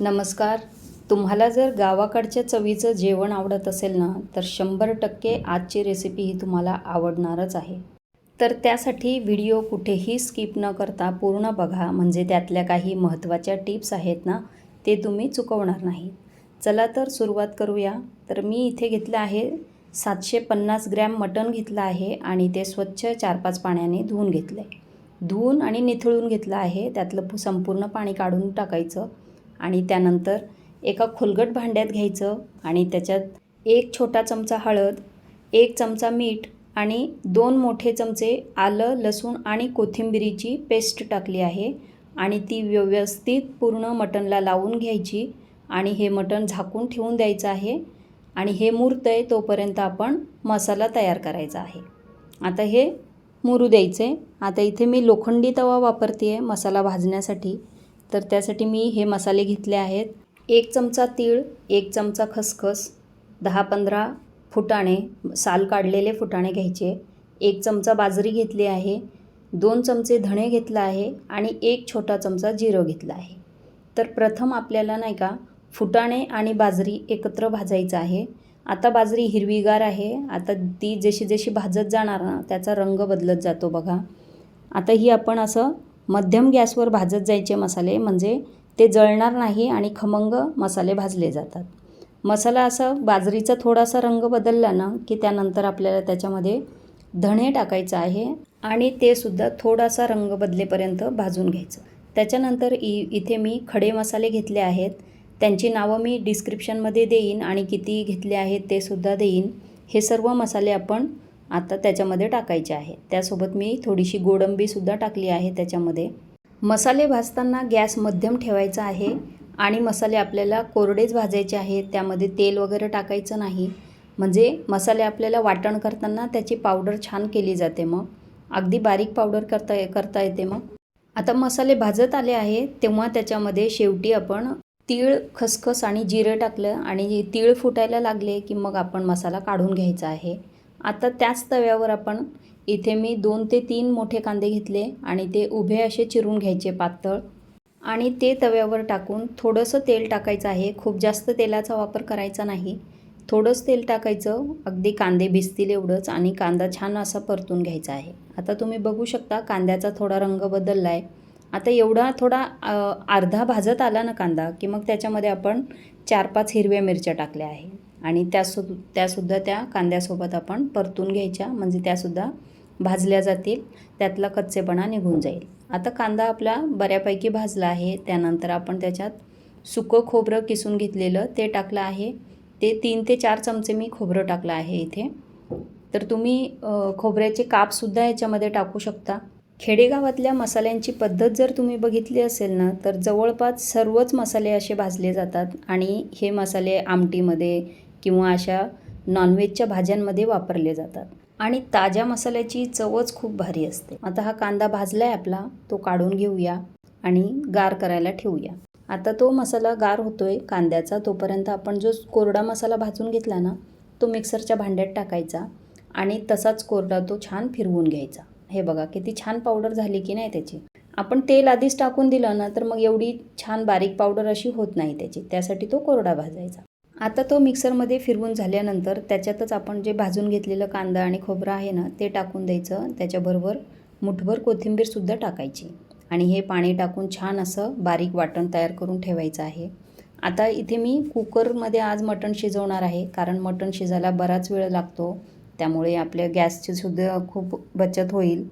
नमस्कार. तुम्हाला जर गावाकडच्या चवीचं जेवण आवडत असेल ना तर शंभर टक्के आजची रेसिपी ही तुम्हाला आवडणारच आहे. तर त्यासाठी व्हिडिओ कुठेही स्किप न करता पूर्ण बघा. म्हणजे त्यातल्या काही महत्त्वाच्या टिप्स आहेत ना ते तुम्ही चुकवणार नाही चला तर सुरुवात करूया. तर मी इथे घेतलं आहे सातशे पन्नास ग्रॅम मटण घेतलं आहे आणि ते स्वच्छ चार पाच पाण्याने धुवून घेतलं आहे धुवून आणि निथळून घेतलं आहे. त्यातलं संपूर्ण पाणी काढून टाकायचं. आणि त्यानंतर एका खोलगट भांड्यात घ्यायचं आणि त्याच्यात एक छोटा चमचा हळद एक चमचा मीठ आणि दोन मोठे चमचे आलं लसूण आणि कोथिंबिरीची पेस्ट टाकली आहे आणि ती व्यवस्थित पूर्ण मटणला लावून घ्यायची आणि हे मटण झाकून ठेवून द्यायचं आहे आणि हे मुरतं आहे तोपर्यंत आपण मसाला तयार करायचा आहे. आता हे मुरू द्यायचे. आता इथे मी लोखंडी तवा वापरते आहे मसाला भाजण्यासाठी. तर त्यासाठी मी हे मसाले घेतले आहेत. एक चमचा तीळ एक चमचा खसखस दहा पंधरा फुटाणे साल काढलेले फुटाणे घ्यायचे. एक चमचा बाजरी घेतली आहे दोन चमचे धणे घेतला आहे आणि एक छोटा चमचा जिरं घेतला आहे. तर प्रथम आपल्याला नाही का फुटाणे आणि बाजरी एकत्र भाजायचं आहे. आता बाजरी हिरवीगार आहे. आता ती जशी जशी भाजत जाणार ना त्याचा रंग बदलत जातो बघा. आता ही आपण असं मध्यम गॅसवर भाजत जायचे मसाले म्हणजे ते जळणार नाही आणि खमंग मसाले भाजले जातात. मसाला असा बाजरीचा थोडासा रंग बदलला ना की त्यानंतर आपल्याला त्याच्यामध्ये धणे टाकायचं आहे आणि ते सुद्धा थोडासा रंग बदलेपर्यंत भाजून घ्यायचं. त्याच्यानंतर इ इथे मी खडे मसाले घेतले आहेत. त्यांची नावं मी डिस्क्रिप्शनमध्ये देईन आणि किती घेतले आहेत ते सुद्धा देईन. हे सर्व मसाले आपण आता त्याच्यामध्ये टाकायचे आहे. त्यासोबत मी थोडीशी गोडंबीसुद्धा टाकली आहे त्याच्यामध्ये. मसाले भाजताना गॅस मध्यम ठेवायचा आहे आणि मसाले आपल्याला कोरडेच भाजायचे आहेत. त्यामध्ये तेल वगैरे टाकायचं नाही. म्हणजे मसाले आपल्याला वाटण करताना त्याची पावडर छान केली जाते मग. अगदी बारीक पावडर करता करता येते मग. आता मसाले भाजत आले आहे तेव्हा त्याच्यामध्ये शेवटी आपण तीळ खसखस आणि जिरं टाकलं आणि तीळ फुटायला लागले की मग आपण मसाला काढून घ्यायचा आहे. आता त्याच तव्यावर आपण इथे मी दोन ते तीन मोठे कांदे घेतले आणि ते उभे असे चिरून घ्यायचे पातळ. आणि ते तव्यावर टाकून थोडंसं तेल टाकायचं आहे. खूप जास्त तेलाचा वापर करायचा नाही. थोडंच तेल टाकायचं. अगदी कांदे भिजतील एवढंच आणि कांदा छान असा परतून घ्यायचा आहे. आता तुम्ही बघू शकता कांद्याचा थोडा रंग बदलला आहे आता एवढा थोडा अर्धा भाजत आला ना कांदा की मग त्याच्यामध्ये आपण चार पाच हिरव्या मिरच्या टाकल्या आहे. आणि त्यासु त्यासुद्धा त्या कांद्यासोबत आपण परतून घ्यायच्या म्हणजे त्यासुद्धा भाजल्या जातील त्यातला कच्चेपणा निघून जाईल. आता कांदा आपला बऱ्यापैकी भाजला आहे त्यानंतर आपण त्याच्यात सुकं खोबरं किसून घेतलेलं ते टाकलं आहे. ते तीन ते चार चमचे मी खोबरं टाकलं आहे इथे. तर तुम्ही खोबऱ्याचे कापसुद्धा याच्यामध्ये टाकू शकता. खेडेगावातल्या मसाल्यांची पद्धत जर तुम्ही बघितली असेल ना तर जवळपास सर्वच मसाले असे भाजले जातात. आणि हे मसाले आमटीमध्ये किंवा अशा नॉनव्हेजच्या भाज्यांमध्ये वापरले जातात. आणि ताज्या मसाल्याची चवच खूप भारी असते. आता हा कांदा भाजला आहे आपला तो काढून घेऊया आणि गार करायला ठेवूया. आता तो मसाला गार होतोय कांद्याचा तोपर्यंत आपण जो कोरडा मसाला भाजून घेतला ना तो मिक्सरच्या भांड्यात टाकायचा आणि तसाच कोरडा तो छान फिरवून घ्यायचा. हे बघा किती छान पावडर झाली की नाही त्याची. आपण तेल आधीच टाकून दिलं ना तर मग एवढी छान बारीक पावडर अशी होत नाही त्याची. त्यासाठी तो कोरडा भाजायचा. आता तो मिक्सरमध्ये फिरवून झाल्यानंतर त्याच्यातच आपण जे भाजून घेतलेलं कांदा आणि खोबरं आहे ना ते टाकून द्यायचं. त्याच्याबरोबर मुठभर कोथिंबीरसुद्धा टाकायची. आणि हे पाणी टाकून छान असं बारीक वाटण तयार करून ठेवायचं आहे. आता इथे मी कुकरमध्ये आज मटण शिजवणार आहे कारण मटण शिजायला बराच वेळ लागतो. त्यामुळे आपल्या गॅसची सुद्धा खूप बचत होईल.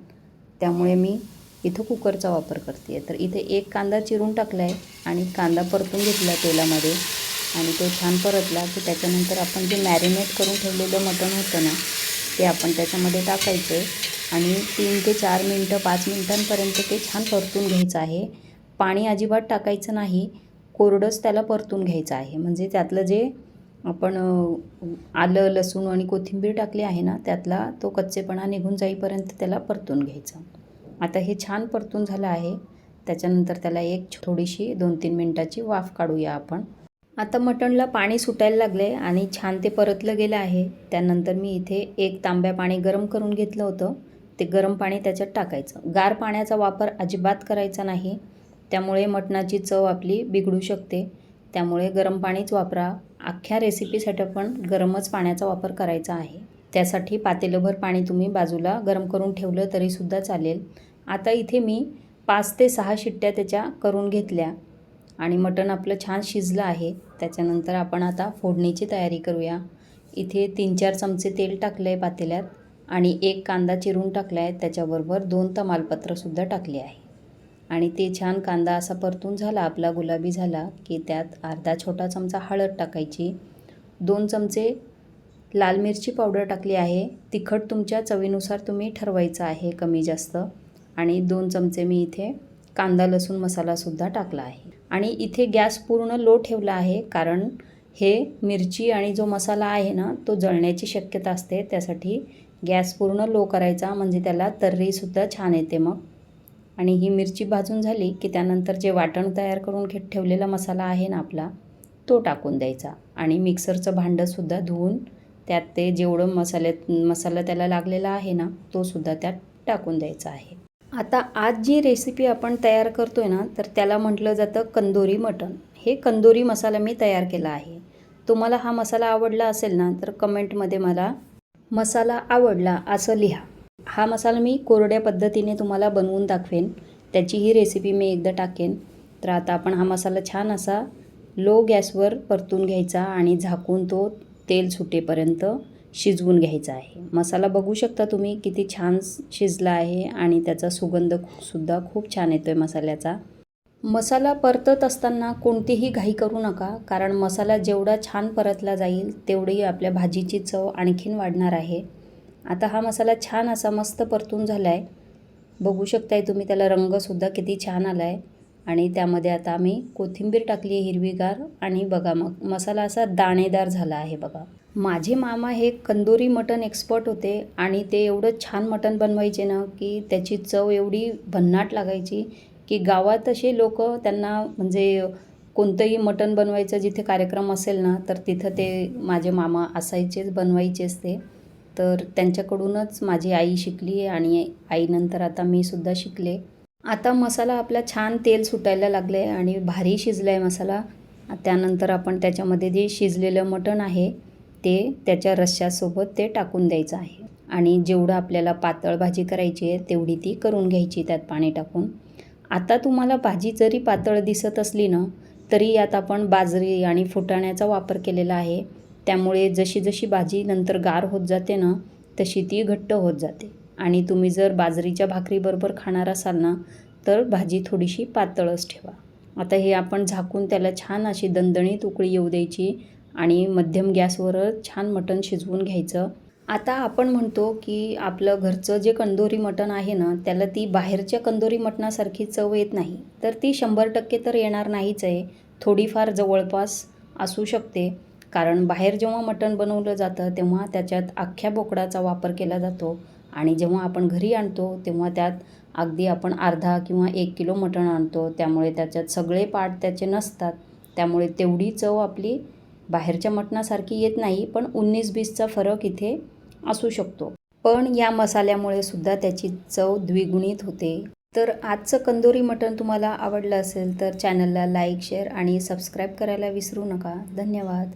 त्यामुळे मी इथं कुकरचा वापर करते. तर इथे एक कांदा चिरून टाकला आहे आणि कांदा परतून घेतला तेलामध्ये. आणि तो छान परतला की त्याच्यानंतर आपण जे मॅरिनेट करून ठेवलेलं मटण होतं ना ते आपण त्याच्यामध्ये टाकायचं आणि तीन ते चार मिनटं पाच मिनटांपर्यंत ते छान परतून घ्यायचं आहे. पाणी अजिबात टाकायचं नाही कोरडंच त्याला परतून घ्यायचं आहे. म्हणजे त्यातलं जे आपण आलं लसूण आणि कोथिंबीर टाकली आहे ना त्यातला तो कच्चेपणा निघून जाईपर्यंत त्याला परतून घ्यायचं. आता हे छान परतून झालं आहे. त्याच्यानंतर त्याला एक थोडीशी दोन तीन मिनटाची वाफ काढूया आपण. आता मटणला पाणी सुटायला लागले आणि छान ते परतलं गेलं आहे. त्यानंतर मी इथे एक तांब्या पाणी गरम करून घेतलं होतं. ते गरम पाणी त्याच्यात टाकायचं. गार पाण्याचा वापर अजिबात करायचा नाही. त्यामुळे मटणाची चव आपली बिघडू शकते. त्यामुळे गरम पाणीच वापरा. अख्ख्या रेसिपीसाठी पण गरमच पाण्याचा वापर करायचा आहे. त्यासाठी पातेलंभर पाणी तुम्ही बाजूला गरम करून ठेवलं तरीसुद्धा चालेल. आता इथे मी पाच ते सहा शिट्ट्या त्याच्या करून घेतल्या. आणि मटण आपलं छान शिजलं आहे. त्याच्यानंतर आपण आता फोडणीची तयारी करूया. इथे तीन चार चमचे तेल टाकलं आहे पातेल्यात आणि एक कांदा चिरून टाकला आहे त्याच्याबरोबर दोन तमालपत्रसुद्धा टाकले आहे. आणि ते छान कांदा असा परतून झाला आपला गुलाबी झाला की त्यात अर्धा छोटा चमचा हळद टाकायची. दोन चमचे लाल मिरची पावडर टाकली आहे. तिखट तुमच्या चवीनुसार तुम्ही ठरवायचं आहे कमी जास्त. आणि दोन चमचे मी इथे कांदा लसूण मसालासुद्धा टाकला आहे. आणि इथे गॅस पूर्ण लो ठेवला आहे कारण हे मिरची आणि जो मसाला आहे ना तो जळण्याची शक्यता असते. त्यासाठी गॅस पूर्ण लो करायचा म्हणजे त्याला तर्रीसुद्धा छान येते मग. आणि ही मिरची भाजून झाली की त्यानंतर जे वाटण तयार करून घे ठेवलेला मसाला आहे ना आपला तो टाकून द्यायचा. आणि मिक्सरचं भांडंसुद्धा धुवून त्यात ते जेवढं मसाल्यात मसाला त्याला लागलेला आहे ना तोसुद्धा त्यात टाकून द्यायचा आहे. आता आज जी रेसिपी आपण तयार करतो आहे ना तर त्याला म्हटलं जातं कंदोरी मटण. हे कंदोरी मसाला मी तयार केला आहे. तुम्हाला हा मसाला आवडला असेल ना तर कमेंटमध्ये मला मसाला आवडला असं लिहा. हा मसाला मी कोरड्या पद्धतीने तुम्हाला बनवून दाखवेन. त्याची ही रेसिपी मी एकदा टाकेन. तर आता आपण हा मसाला छान असा लो गॅसवर परतून घ्यायचा आणि झाकून तो तेल सुटेपर्यंत शिजवून घ्यायचा आहे. मसाला बघू शकता तुम्ही किती छान शिजला आहे आणि त्याचा सुगंध सुद्धा खूप छान येतो आहे मसाल्याचा. मसाला परतत असताना कोणतीही घाई करू नका कारण मसाला जेवढा छान परतला जाईल तेवढी आपल्या भाजीची चव आणखीन वाढणार आहे. आता हा मसाला छान असा मस्त परतून झाला आहे बघू शकताय तुम्ही त्याला रंगसुद्धा किती छान आला आहे आणि त्यामध्ये आता आम्ही कोथिंबीर टाकली आहे हिरवीगार आणि बघा मग मसाला असा दाणेदार झाला आहे बघा. माझे मामा हे कंदोरी मटण एक्सपर्ट होते आणि ते एवढं छान मटण बनवायचे ना की त्याची चव एवढी भन्नाट लागायची की गावात असे लोक त्यांना म्हणजे कोणतंही मटण बनवायचं जिथे कार्यक्रम असेल ना तर तिथं ते माझे मामा असायचेच बनवायचेच ते. तर त्यांच्याकडूनच माझी आई शिकली आणि आईनंतर आता मी सुद्धा शिकले. आता मसाला आपला छान तेल सुटायला लागलं आहे आणि भारी शिजला आहे मसाला. त्यानंतर आपण त्याच्यामध्ये जे शिजलेलं मटण आहे ते त्याच्या रश्श्यासोबत ते टाकून द्यायचं आहे. आणि जेवढं आपल्याला पातळ भाजी करायची आहे तेवढी ती करून घ्यायची त्यात पाणी टाकून. आता तुम्हाला भाजी जरी पातळ दिसत असली ना तरी यात आपण बाजरी आणि फुटाण्याचा वापर केलेला आहे. त्यामुळे जशी जशी भाजी नंतर गार होत जाते ना तशी ती घट्ट होत जाते. आणि तुम्ही जर बाजरीच्या भाकरीबरोबर खाणार असाल ना तर भाजी थोडीशी पातळच ठेवा. आता हे आपण झाकून त्याला छान अशी दणदणीत उकळी येऊ द्यायची आणि मध्यम गॅसवरच छान मटण शिजवून घ्यायचं. आता आपण म्हणतो की आपलं घरचं जे कंदोरी मटण आहे ना त्याला ती बाहेरच्या कंदोरी मटणासारखी चव येत नाही. तर ती शंभर टक्के तर येणार नाहीच आहे. थोडीफार जवळपास असू शकते. कारण बाहेर जेव्हा मटण बनवलं जातं तेव्हा त्याच्यात अख्ख्या बोकडाचा वापर केला जातो. आणि जेव्हा आपण घरी आणतो तेव्हा त्यात अगदी आपण अर्धा किंवा एक किलो मटण आणतो. त्यामुळे त्याच्यात सगळे पार्ट त्याचे नसतात. त्यामुळे तेवढी चव आपली बाहेरच्या मटणासारखी येत नाही पण उन्नीस बीसचा फरक इथे असू शकतो. पण या मसाल्यामुळे सुद्धा त्याची चव द्विगुणित होते. तर आजचं कंदोरी मटण तुम्हाला आवडलं असेल तर चॅनलला लाईक शेअर आणि सबस्क्राईब करायला विसरू नका. धन्यवाद.